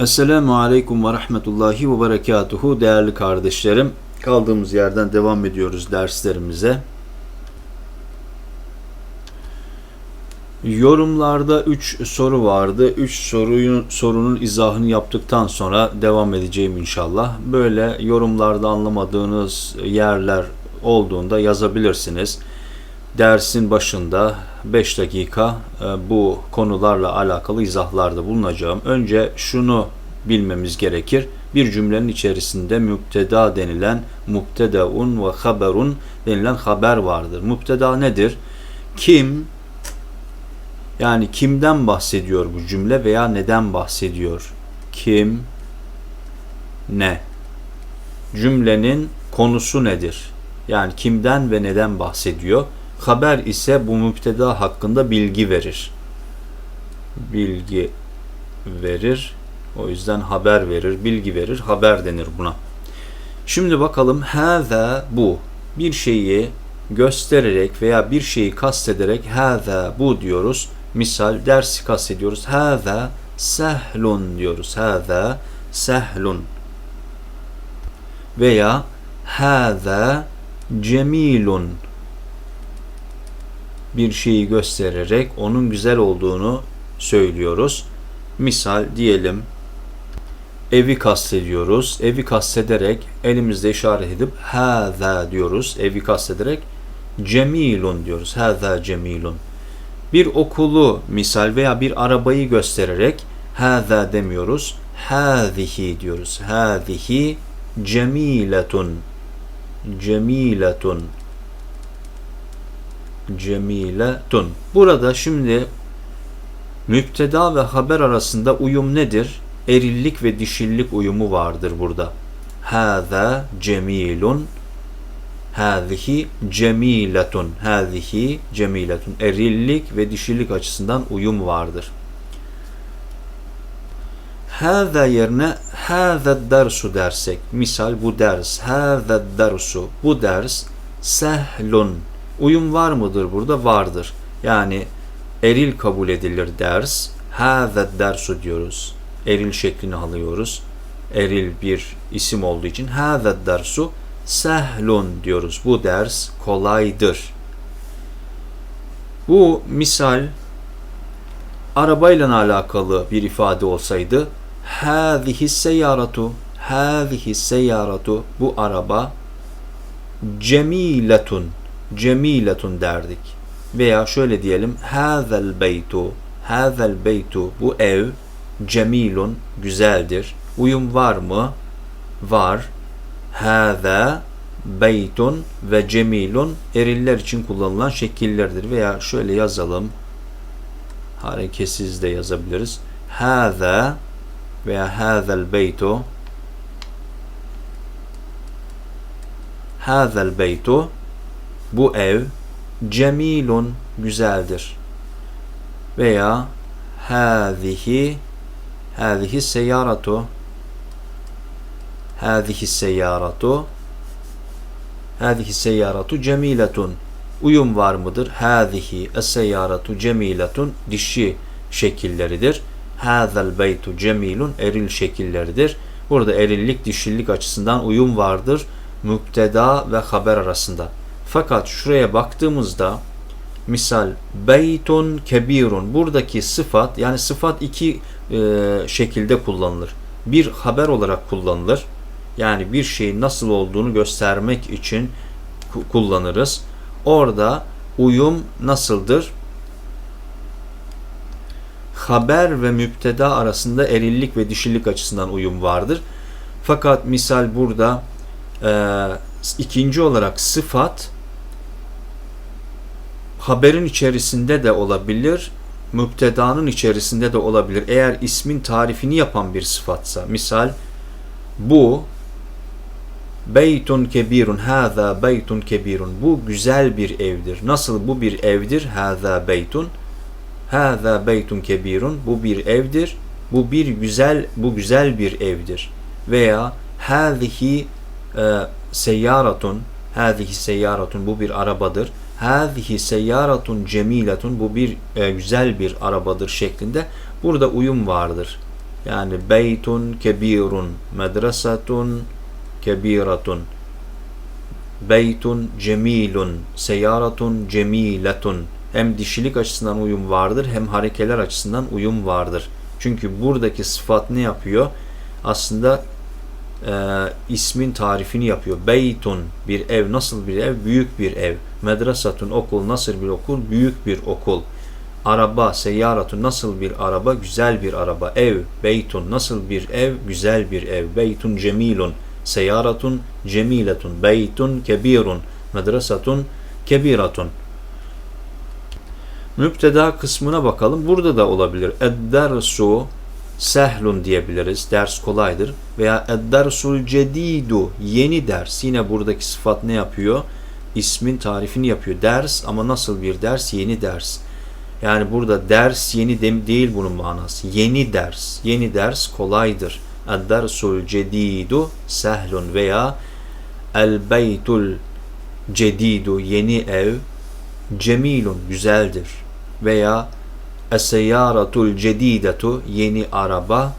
Esselamu Aleyküm ve Rahmetullahi ve Berekatuhu değerli kardeşlerim. Kaldığımız yerden devam ediyoruz derslerimize. Yorumlarda 3 soru vardı. 3 sorunun, sorunun izahını yaptıktan sonra devam edeceğim inşallah. Böyle yorumlarda anlamadığınız yerler olduğunda yazabilirsiniz. Dersin başında 5 dakika e, bu konularla alakalı izahlarda bulunacağım. Önce şunu bilmemiz gerekir. Bir cümlenin içerisinde müpteda denilen mubtedaun ve haberun denilen haber vardır. Müpteda nedir? Kim yani kimden bahsediyor bu cümle veya neden bahsediyor? Kim ne? Cümlenin konusu nedir? Yani kimden ve neden bahsediyor? Haber ise bu müpteda hakkında bilgi verir. Bilgi verir. O yüzden haber verir, bilgi verir, haber denir buna. Şimdi bakalım hâzâ bu. Bir şeyi göstererek veya bir şeyi kastederek hâzâ bu diyoruz. Misal dersi kastediyoruz. Hâzâ sehlun diyoruz. Hâzâ sehlun. Veya hâzâ cemilun bir şeyi göstererek onun güzel olduğunu söylüyoruz. Misal diyelim evi kastediyoruz. Evi kastederek elimizde işaret edip hâzâ diyoruz. Evi kastederek cemilun diyoruz. Hâzâ cemilun. Bir okulu misal veya bir arabayı göstererek hâzâ demiyoruz. Hâzihi diyoruz. Hâzihi cemiletun. Cemiletun cemiletun. Burada şimdi müpteda ve haber arasında uyum nedir? Erillik ve dişillik uyumu vardır burada. Hâzâ cemilun Hâzihi cemiletun. Hâzihi cemiletun. Erillik ve dişillik açısından uyum vardır. Hâzâ yerine hâzâ dersu dersek. Misal bu ders. Hâzâ dersu. Bu ders sehlun Uyum var mıdır burada? Vardır. Yani eril kabul edilir ders. Hâze dersu diyoruz. Eril şeklini alıyoruz. Eril bir isim olduğu için hâze dersu sehlun diyoruz. Bu ders kolaydır. Bu misal arabayla alakalı bir ifade olsaydı hâzihi seyyaratu hâzihi seyyaratu bu araba cemiletun cemiletun derdik. Veya şöyle diyelim hazel beytu hazel beytu bu ev cemilun güzeldir. Uyum var mı? Var. Haza beytun ve cemilun eriller için kullanılan şekillerdir. Veya şöyle yazalım. Hareketsiz de yazabiliriz. Haza veya hazel beytu hazel beytu bu ev cemilun güzeldir. Veya hâzihi hâzihi seyyaratu hâzihi seyyaratu hâzihi seyyaratu cemiletun uyum var mıdır? Hâzihi es-seyyaratu cemiletun dişi şekilleridir. Hâzel beytu cemilun eril şekilleridir. Burada erillik dişillik açısından uyum vardır. Müpteda ve haber arasında. Fakat şuraya baktığımızda misal beytun kebirun buradaki sıfat yani sıfat iki e, şekilde kullanılır. Bir haber olarak kullanılır. Yani bir şeyin nasıl olduğunu göstermek için kullanırız. Orada uyum nasıldır? Haber ve müpteda arasında erillik ve dişillik açısından uyum vardır. Fakat misal burada e, ikinci olarak sıfat haberin içerisinde de olabilir, müptedanın içerisinde de olabilir. Eğer ismin tarifini yapan bir sıfatsa, misal bu beytun kebirun, haza beytun kebirun. Bu güzel bir evdir. Nasıl bu bir evdir? Haza beytun. Haza beytun kebirun. Bu bir evdir. Bu bir güzel, bu güzel bir evdir. Veya hazihi e, seyyaratun. Hazihi seyyaratun. Bu bir arabadır Hâzihi seyyaratun cemiletun bu bir e, güzel bir arabadır şeklinde burada uyum vardır. Yani beytun kebirun, medresetun kebiratun, beytun cemilun, seyaratun cemiletun. Hem dişilik açısından uyum vardır hem harekeler açısından uyum vardır. Çünkü buradaki sıfat ne yapıyor? Aslında e, ismin tarifini yapıyor. Beytun bir ev nasıl bir ev? Büyük bir ev. Medresatun okul nasıl bir okul? Büyük bir okul. Araba, seyyaratun nasıl bir araba? Güzel bir araba. Ev, beytun nasıl bir ev? Güzel bir ev. Beytun cemilun, seyyaratun cemiletun, beytun kebirun, medresatun kebiratun. Müpteda kısmına bakalım. Burada da olabilir. Eddersu sehlun diyebiliriz. Ders kolaydır. Veya eddersul cedidu yeni ders. Yine buradaki sıfat ne yapıyor? İsmin tarifini yapıyor. Ders ama nasıl bir ders? Yeni ders. Yani burada ders yeni de, değil bunun manası. Yeni ders. Yeni ders kolaydır. Eddersul cedidu sehlun veya el beytul cedidu yeni ev cemilun güzeldir veya Es-seyyaratul cedidetu yeni araba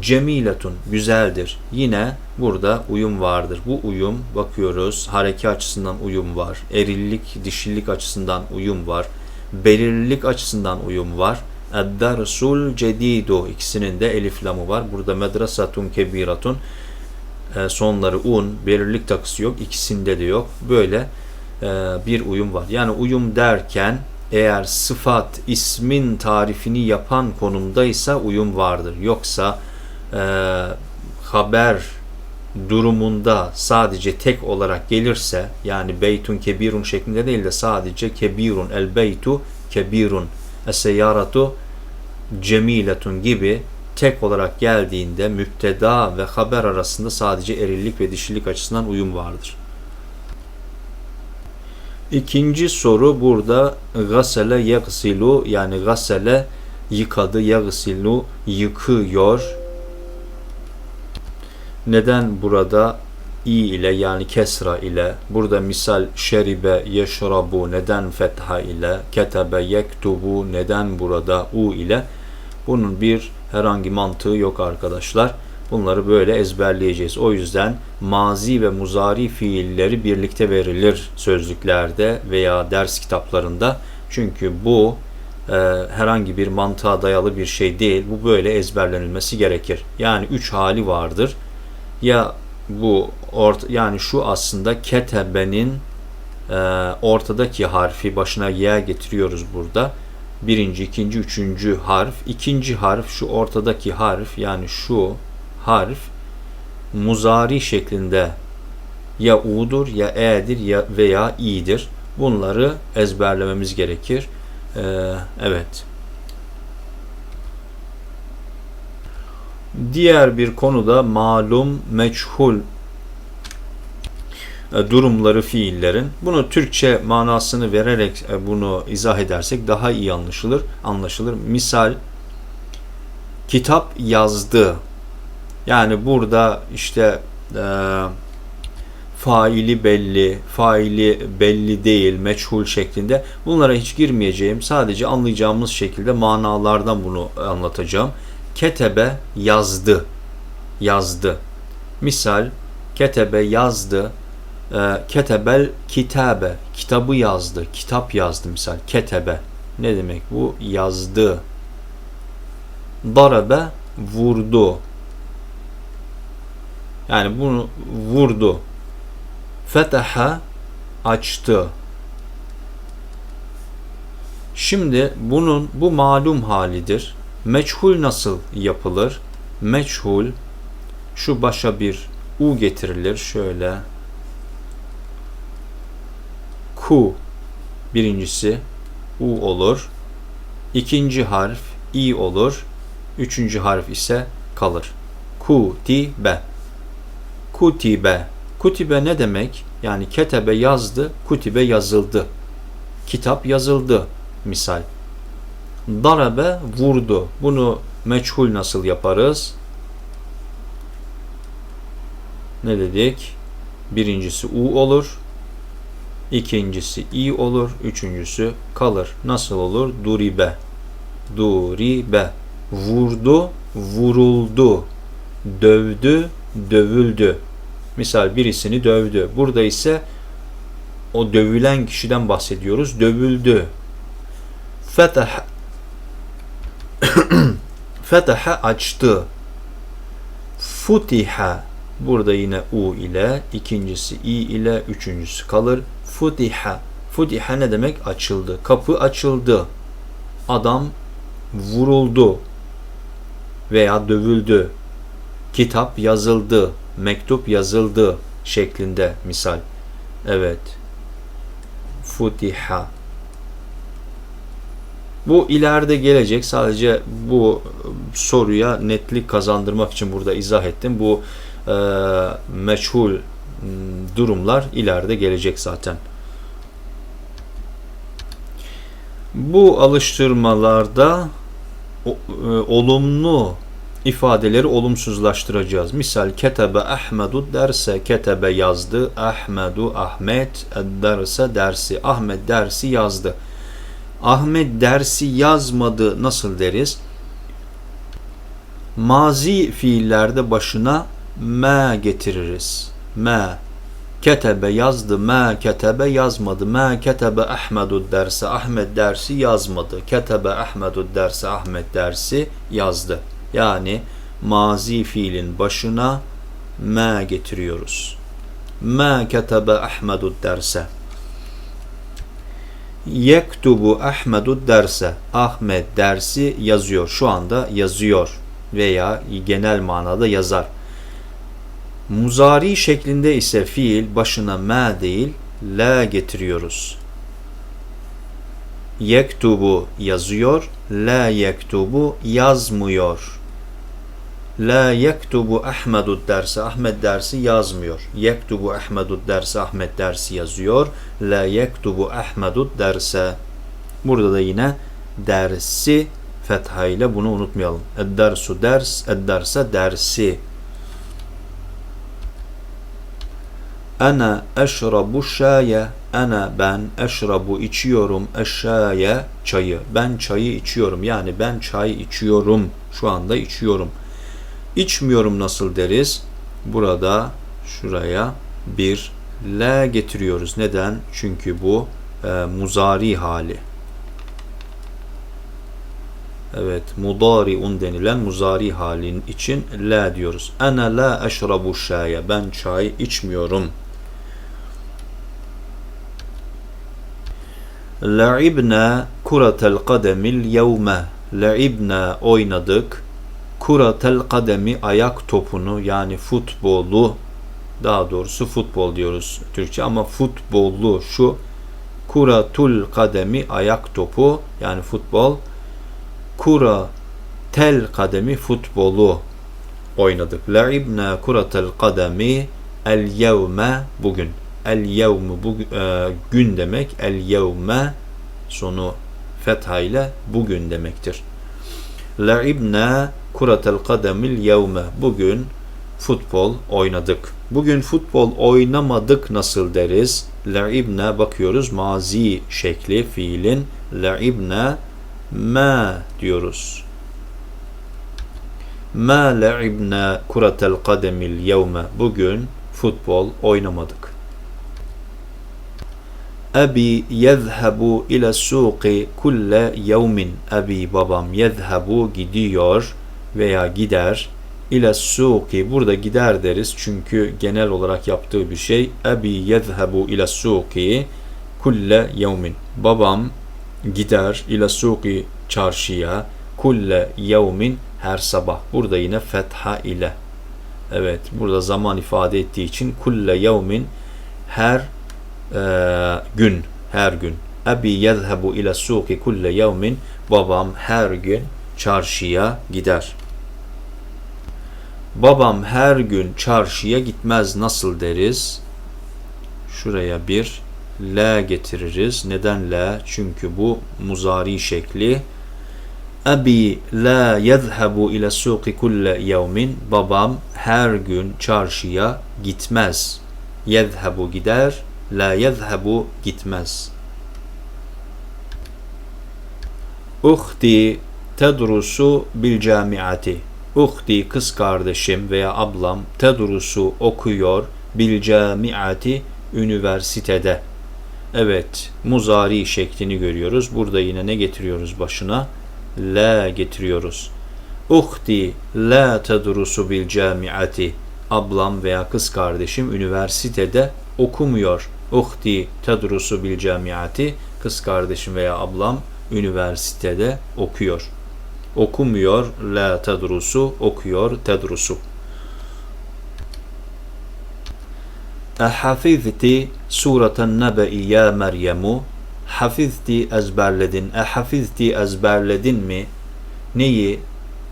cemiletun güzeldir. Yine burada uyum vardır. Bu uyum bakıyoruz hareke açısından uyum var. Erillik, dişillik açısından uyum var. Belirlilik açısından uyum var. Eddersul cedidu ikisinin de elif lamı var. Burada medresatun kebiratun e, sonları un, belirlilik takısı yok. ikisinde de yok. Böyle e, bir uyum var. Yani uyum derken eğer sıfat ismin tarifini yapan konumdaysa uyum vardır. Yoksa e, haber durumunda sadece tek olarak gelirse yani beytun kebirun şeklinde değil de sadece kebirun el beytu kebirun eseyaratu cemiletun gibi tek olarak geldiğinde müpteda ve haber arasında sadece erillik ve dişilik açısından uyum vardır. İkinci soru burada gasele yagsilu yani gasele yıkadı yagsilu yıkıyor. Neden burada i ile yani kesra ile burada misal şeribe yeşrabu neden fetha ile ketebe yektubu neden burada u ile bunun bir herhangi mantığı yok arkadaşlar. Bunları böyle ezberleyeceğiz. O yüzden mazi ve muzari fiilleri birlikte verilir sözlüklerde veya ders kitaplarında. Çünkü bu e, herhangi bir mantığa dayalı bir şey değil. Bu böyle ezberlenilmesi gerekir. Yani üç hali vardır. Ya bu orta, yani şu aslında ketebenin e, ortadaki harfi başına y getiriyoruz burada. Birinci, ikinci, üçüncü harf. İkinci harf şu ortadaki harf yani şu harf muzari şeklinde ya u'dur ya e'dir ya veya i'dir. Bunları ezberlememiz gerekir. Ee, evet. Diğer bir konuda malum meçhul e, durumları fiillerin. Bunu Türkçe manasını vererek e, bunu izah edersek daha iyi anlaşılır. Anlaşılır. Misal kitap yazdı yani burada işte e, faili belli, faili belli değil, meçhul şeklinde bunlara hiç girmeyeceğim. Sadece anlayacağımız şekilde manalardan bunu anlatacağım. Ketebe yazdı. Yazdı. Misal ketebe yazdı. E, ketebel kitabe. Kitabı yazdı. Kitap yazdı misal. Ketebe. Ne demek bu? Yazdı. Darabe vurdu. Yani bunu vurdu. Fetaha açtı. Şimdi bunun bu malum halidir. Meçhul nasıl yapılır? Meçhul şu başa bir u getirilir şöyle. Ku birincisi u olur. İkinci harf i olur. Üçüncü harf ise kalır. Ku ti be. Kutibe. Kutibe ne demek? Yani ketebe yazdı, kutibe yazıldı. Kitap yazıldı misal. Darabe vurdu. Bunu meçhul nasıl yaparız? Ne dedik? Birincisi u olur. ikincisi i olur. Üçüncüsü kalır. Nasıl olur? Duribe. Duribe. vurdu, vuruldu, dövdü, dövüldü. Misal birisini dövdü. Burada ise o dövülen kişiden bahsediyoruz. Dövüldü. Fetah Fetaha açtı. Futiha burada yine u ile ikincisi i ile üçüncüsü kalır. Futiha Futiha ne demek? Açıldı. Kapı açıldı. Adam vuruldu veya dövüldü. Kitap yazıldı, mektup yazıldı şeklinde misal. Evet. Futiha. Bu ileride gelecek. Sadece bu soruya netlik kazandırmak için burada izah ettim. Bu e, meçhul durumlar ileride gelecek zaten. Bu alıştırmalarda e, olumlu ifadeleri olumsuzlaştıracağız. Misal ketebe Ahmedu derse ketebe yazdı. Ahmedu Ahmet derse dersi. Ahmet dersi yazdı. Ahmet dersi yazmadı nasıl deriz? Mazi fiillerde başına me getiririz. Me Ketebe yazdı, ma ketebe yazmadı. Ma ketebe Ahmedu dersi, Ahmet dersi yazmadı. Ketebe Ahmedu dersi, Ahmet dersi yazdı. Yani mazi fiilin başına ma getiriyoruz. Ma ketebe Ahmedu derse. Yektubu Ahmedu derse. Ahmet dersi yazıyor. Şu anda yazıyor veya genel manada yazar. Muzari şeklinde ise fiil başına ma değil la getiriyoruz. Yektubu yazıyor, la yektubu yazmıyor. La yektubu Ahmedu dersi, Ahmet dersi yazmıyor. Yektubu Ahmedu dersi, Ahmet dersi yazıyor. La yektubu Ahmedu derse. Burada da yine dersi fethayla bunu unutmayalım. Ed-dersu ders, ed-derse dersi. Ana eşrabu şaye. Ana ben eşrabu içiyorum eşşaye çayı. Ben çayı içiyorum. Yani ben çay içiyorum. Şu anda içiyorum. İçmiyorum nasıl deriz? Burada şuraya bir la getiriyoruz. Neden? Çünkü bu e, muzari hali. Evet, mudariun denilen muzari halin için la diyoruz. Ana la eşrabu şaye. Ben çay içmiyorum. La'ibna kuratel kademil yevme. La'ibna oynadık. Kuratel kademi ayak topunu yani futbolu daha doğrusu futbol diyoruz Türkçe ama futbollu şu kuratul kademi ayak topu yani futbol kura tel kademi futbolu oynadık. La'ibna kuratel kademi el yevme bugün. El yevmu bu e, gün demek. El yevme sonu fetha ile bugün demektir. La'ibna kuratel kademil yevme. Bugün futbol oynadık. Bugün futbol oynamadık nasıl deriz? La'ibna bakıyoruz mazi şekli fiilin. La'ibna ma diyoruz. Ma la'ibna kuratel kademil yevme. Bugün futbol oynamadık. Abi yezhebu ile suqi kulle yevmin. Abi babam yezhebu gidiyor veya gider. İle suqi burada gider deriz çünkü genel olarak yaptığı bir şey. Abi yezhebu ile suqi kulle yevmin. Babam gider ile suqi çarşıya kulle yevmin her sabah. Burada yine fetha ile. Evet burada zaman ifade ettiği için kulle yevmin her e, gün, her gün. Abi yezhebu ile suki kulle yevmin. Babam her gün çarşıya gider. Babam her gün çarşıya gitmez nasıl deriz? Şuraya bir la getiririz. Neden la? Çünkü bu muzari şekli. Abi la yezhebu ile suki kulle yevmin. Babam her gün çarşıya gitmez. Yezhebu gider, La yezhebu gitmez. Uhti tedrusu bil camiati. Uhti kız kardeşim veya ablam tedrusu okuyor bil camiati üniversitede. Evet, muzari şeklini görüyoruz. Burada yine ne getiriyoruz başına? La getiriyoruz. Uhti la tedrusu bil camiati. Ablam veya kız kardeşim üniversitede okumuyor. Uhti tedrusu bil camiati. Kız kardeşim veya ablam üniversitede okuyor. Okumuyor la tedrusu okuyor tedrusu. Ehafizti sureten nebe'i ya Meryemu Hafizti ezberledin. Ehafizti ezberledin mi? Neyi?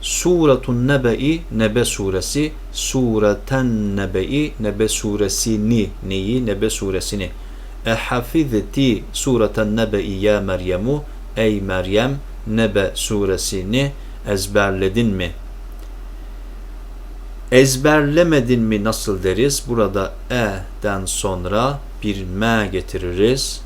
Suratun nebe'i nebe suresi. Sureten nebe'i nebe suresini. Neyi? Nebe suresini. Ehafizti sureten nebe'i ya Meryemu Ey Meryem nebe suresini ezberledin mi? Ezberlemedin mi nasıl deriz? Burada e'den sonra bir me getiririz.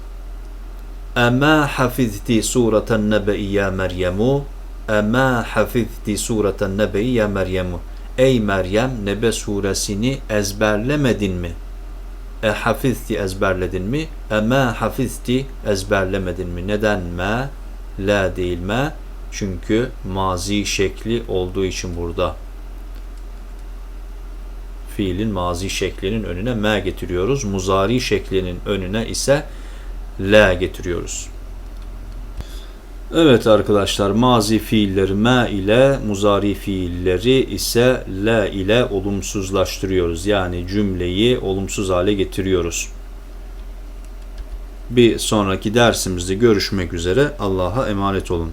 Ema hafizti sureten nebe'i ya Meryemu Ema hafizti sureten nebe'i ya Meryemu Ey Meryem Nebe suresini ezberlemedin mi? E hafizti ezberledin mi? Ema hafizti ezberlemedin mi? Neden me? La değil me. Çünkü mazi şekli olduğu için burada fiilin mazi şeklinin önüne me getiriyoruz. Muzari şeklinin önüne ise la getiriyoruz. Evet arkadaşlar mazi fiilleri me ile muzari fiilleri ise la ile olumsuzlaştırıyoruz. Yani cümleyi olumsuz hale getiriyoruz. Bir sonraki dersimizde görüşmek üzere. Allah'a emanet olun.